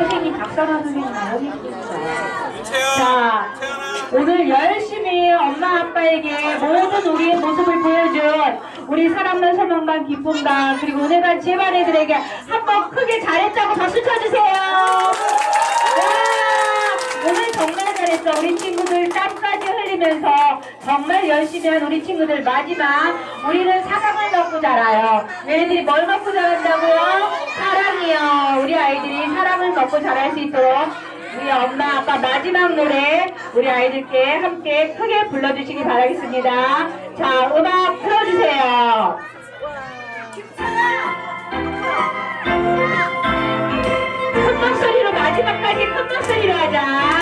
선생님 박사만 선생님 너무? 태연, 자. 오늘 열심히 엄마 아빠에게 모든 우리의 모습을 보여준 우리 사랑만 소망반 기쁨반 그리고 은혜반 제반 애들에게 한번 크게 잘했다고 박수 쳐주세요. 와, 오늘 정말 잘했어. 우리 친구들 땀까지 흘리면서 정말 열심히 한 우리 친구들 마지막 우리는 사랑을 먹고 자라요. 얘네들이 뭘 먹고 자란다고요? 우리 아이들이 사랑을 먹고 자랄 수 있도록 우리 엄마 아빠 마지막 노래 우리 아이들께 함께 크게 불러주시기 바라겠습니다. 자 음악 틀어주세요. 큰 목소리로 마지막까지 큰 목소리로 하자.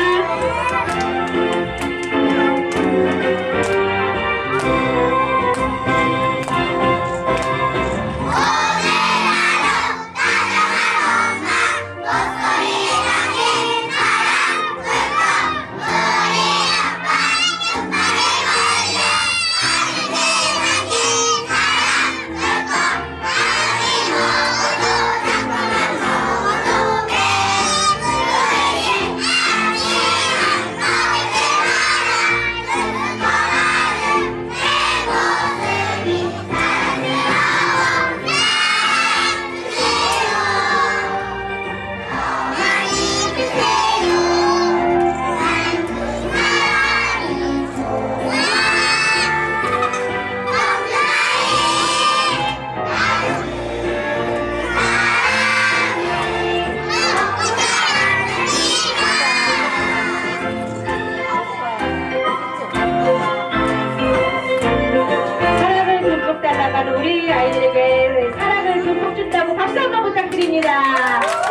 한번 부탁드립니다.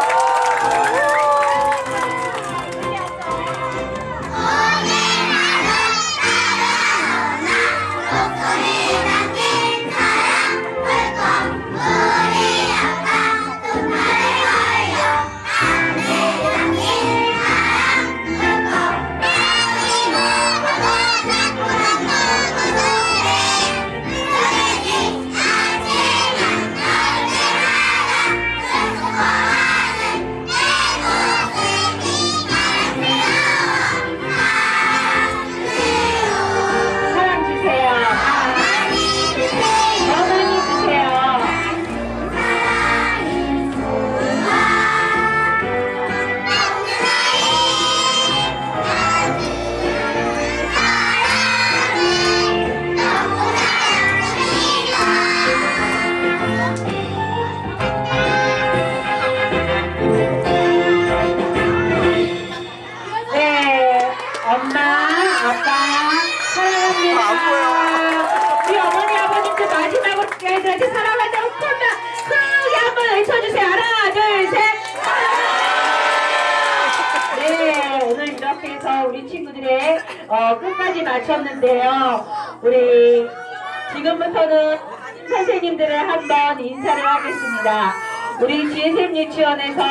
우리 친구들의 어, 끝까지 마쳤는데요. 우리 지금부터는 선생님들을 한번 인사를 하겠습니다. 우리 GSM 유치원에서